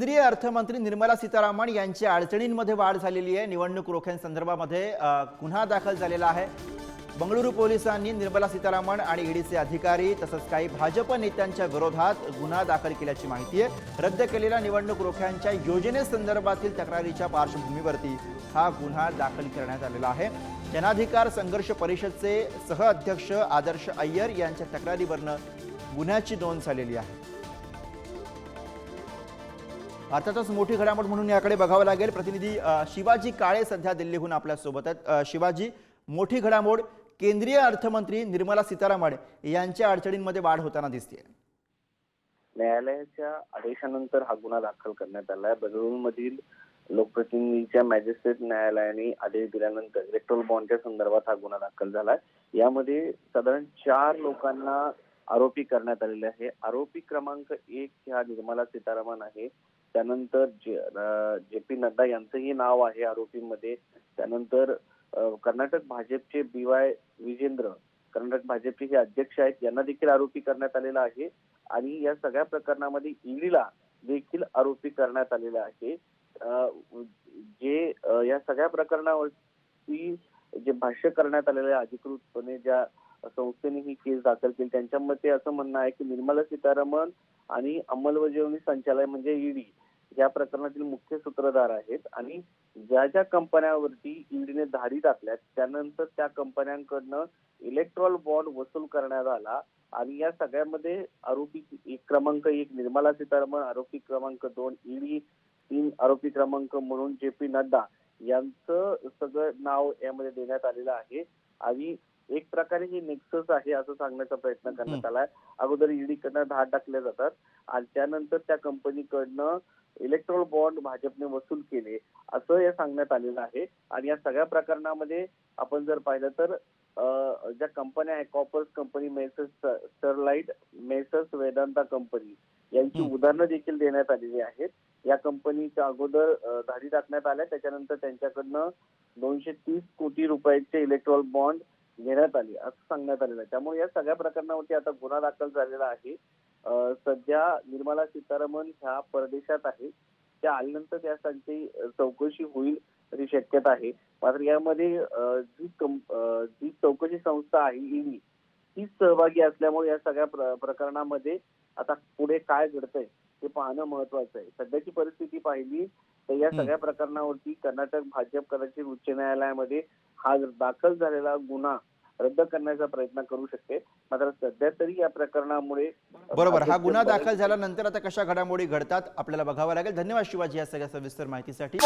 केंद्रीय अर्थमंत्री निर्मला सीतारामन यांच्या अडचणींमध्ये वाढ झालेली आहे. निवडणूक रोख्यांसंदर्भामध्ये गुन्हा दाखल झालेला आहे. बंगळुरू पोलिसांनी निर्मला सीतारामन आणि ईडीचे अधिकारी तसंच काही भाजप नेत्यांच्या विरोधात गुन्हा दाखल केल्याची माहिती आहे. रद्द केलेल्या निवडणूक रोख्यांच्या योजनेसंदर्भातील तक्रारीच्या पार्श्वभूमीवरती हा गुन्हा दाखल करण्यात आलेला आहे. जनाधिकार संघर्ष परिषदचे सहअध्यक्ष आदर्श अय्यर यांच्या तक्रारीवरनं गुन्ह्याची नोंद झालेली आहे. अर्थातच मोठी घडामोड म्हणून याकडे बघावं लागेल. प्रतिनिधी शिवाजी काळे सध्या दिल्लीहून आपल्यासोबत आहेत शिवाजी मोठी घडामोड. केंद्रीय अर्थमंत्री निर्मला सीतारामन यांच्या अडचणींमध्ये वाढ होताना दिसते न्यायालयाच्या आदेशानंतर हा गुन्हा दाखल करण्यात आलाय बंगळुरूमधील लोकप्रतिनिधीच्या मॅजिस्ट्रेट न्यायालयाने आदेश दिल्यानंतर इलेक्ट्रोल बॉन्डच्या संदर्भात हा गुन्हा दाखल झालाय यामध्ये साधारण चार लोकांना आरोपी करण्यात आलेले आहे. आरोपी क्रमांक एक ह्या निर्मला सीतारामन आहे. त्यानंतर जे पी नड्डा यांचंही नाव आहे आरोपींमध्ये. त्यानंतर कर्नाटक भाजपचे बी वाय विजेंद्र कर्नाटक भाजपचे हे अध्यक्ष आहेत यांना देखील आरोपी करण्यात आलेला आहे. आणि या सगळ्या प्रकरणामध्ये ईडीला देखील आरोपी करण्यात आलेला आहे. जे या सगळ्या प्रकरणावरती जे भाष्य करण्यात आलेलं आहे अधिकृतपणे ज्या संस्थेने ही केस दाखल केली. त्यांच्या मते असं म्हणणं आहे की निर्मला सीतारामन आणि अंमलबजावणी संचालय म्हणजे ईडी या प्रकरणातील मुख्य सूत्रधार आहेत. आणि ज्या ज्या कंपन्यांवरती ईडीने धाडी टाकल्या त्यानंतर त्या कंपन्यांकडनं इलेक्ट्रॉल बॉन्ड वसूल करण्यात आला. आणि या सगळ्यामध्ये आरोपी एक क्रमांक एक निर्मला सीतारामन आरोपी क्रमांक दोन ईडी तीन आरोपी क्रमांक म्हणून जे पी नड्डा यांचं सगळं नाव यामध्ये देण्यात आलेलं आहे. आणि प्रकारे हे नेक्सस आहे असं सांगण्याचा प्रयत्न करण्यात आलाय. अगोदर ईडी कडनं धाड टाकल्या जातात. आणि त्यानंतर त्या कंपनीकडनं इलेक्ट्रॉल बॉन्ड भाजपने वसूल केले असं या सांगण्यात आलेलं आहे. आणि या सगळ्या प्रकरणामध्ये आपण जर पाहिलं तर ज्या कंपन्या आहे coppers company messrs Sterlite messrs Vedanta company यांची. उदाहरणं देखील देण्यात आलेली आहेत. या कंपनीच्या अगोदर धाडी टाकण्यात आल्या. त्याच्यानंतर त्यांच्याकडनं दोनशे तीस कोटी रुपयाचे इलेक्ट्रॉल बॉन्ड घेण्यात आली असं सांगण्यात आलेलं आहे. त्यामुळे या सगळ्या प्रकरणावरती आता गुन्हा दाखल झालेला आहे. सध्या निर्मला सीतारामन ह्या परदेशात आहे. त्या आल्यानंतर त्यासाठी चौकशी होईल तरी शक्यता आहे. मात्र यामध्ये जी जी चौकशी संस्था आहे ईडी तीच सहभागी असल्यामुळे या सगळ्या प्र- प्रकरणामध्ये आता पुढे काय घडतंय हे पाहणं महत्वाचं आहे. सध्याची परिस्थिती पाहिली तर या. सगळ्या प्रकरणावरती कर्नाटक भाजप कदाचित उच्च न्यायालयामध्ये हा दाखल झालेला गुन्हा रद्द करण्याचा प्रयत्न करू शकते. मात्र सध्या तरी या प्रकरणामुळे बरोबर. हा गुन्हा दाखल झाल्यानंतर आता कशा घडामोडी घडतात आपल्याला बघावं लागेल. धन्यवाद शिवाजी या सगळ्या सविस्तर माहितीसाठी.